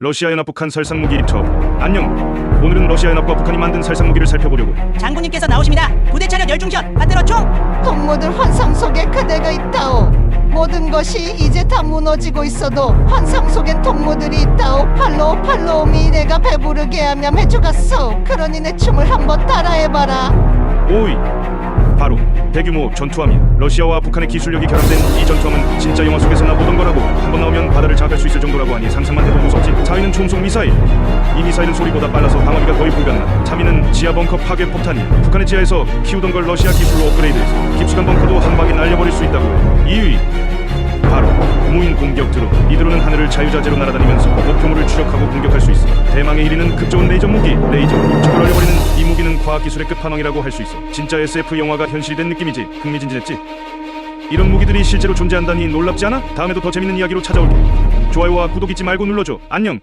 러시아 연합 북한 살상 무기 터 안녕. 오늘은 러시아 연합과 북한이 만든 살상 무기를 살펴보려고 해. 장군님께서 나오십니다. 부대 차렷 열중전 받들어 총. 동무들 환상 속에 그대가 있다오. 모든 것이 이제 다 무너지고 있어도 환상 속엔 동무들이 있다오. 팔로우 팔로우 미래가 배부르게 하며 해주갔어. 그러니 내 춤을 한번 따라해봐라. 오이. 대규모 전투함이야. 러시아와 북한의 기술력이 결합된 이 전투함은 진짜 영화 속에서나 보던 거라고. 한 번 나오면 바다를 장악할 수 있을 정도라고 하니 상상만 해도 무섭지. 자위는 총속 미사일. 이 미사일은 소리보다 빨라서 방어기가 거의 불가능하다. 자미는 지하 벙커 파괴 폭탄이. 북한의 지하에서 키우던 걸 러시아 기술로 업그레이드해서 깊숙한 벙커도 한 방에 날려버릴 수 있다고 해. 2위. 바로 무인 공격 드론. 이 드론은 하늘을 자유자재로 날아다니면서 목표물을 추적하고 공격할 수 있어. 대망의 1위는 급좋은 레이저 무기, 레이저. 적을 무기는 과학기술의 끝판왕이라고 할 수 있어. 진짜 SF 영화가 현실된 느낌이지. 흥미진진했지. 이런 무기들이 실제로 존재한다니 놀랍지 않아? 다음에도 더 재밌는 이야기로 찾아올게. 좋아요와 구독 잊지 말고 눌러줘. 안녕.